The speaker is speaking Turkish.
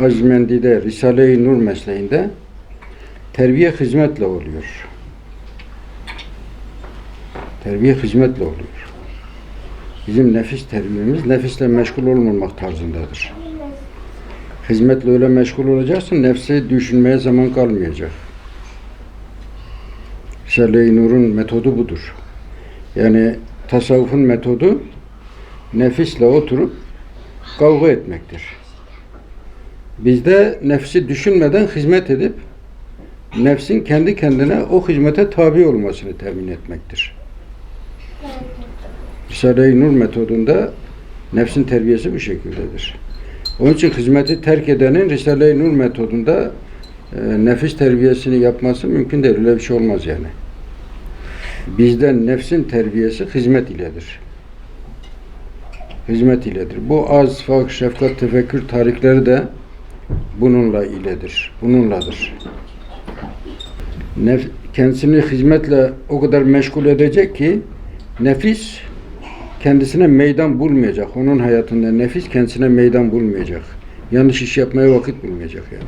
Azmendi'de Risale-i Nur mesleğinde terbiye hizmetle oluyor. Terbiye hizmetle oluyor. Bizim nefis terbiyemiz nefisle meşgul olmamak tarzındadır. Hizmetle öyle meşgul olacaksın, nefsi düşünmeye zaman kalmayacak. Risale-i Nur'un metodu budur. Yani tasavvufun metodu nefisle oturup kavga etmektir. Bizde nefsi düşünmeden hizmet edip nefsin kendi kendine o hizmete tabi olmasını temin etmektir. Risale-i Nur metodunda nefsin terbiyesi bu şekildedir. Onun için hizmeti terk edenin Risale-i Nur metodunda e, nefis terbiyesini yapması mümkün değil. Öyle bir şey olmaz yani. Bizden nefsin terbiyesi hizmet iledir. Hizmet iledir. Bu az, fak, şefkat, tefekkür tarihleri de bununla iledir. Bununladır. Nef kendisini hizmetle o kadar meşgul edecek ki nefis kendisine meydan bulmayacak. Onun hayatında nefis kendisine meydan bulmayacak. Yanlış iş yapmaya vakit bulmayacak yani.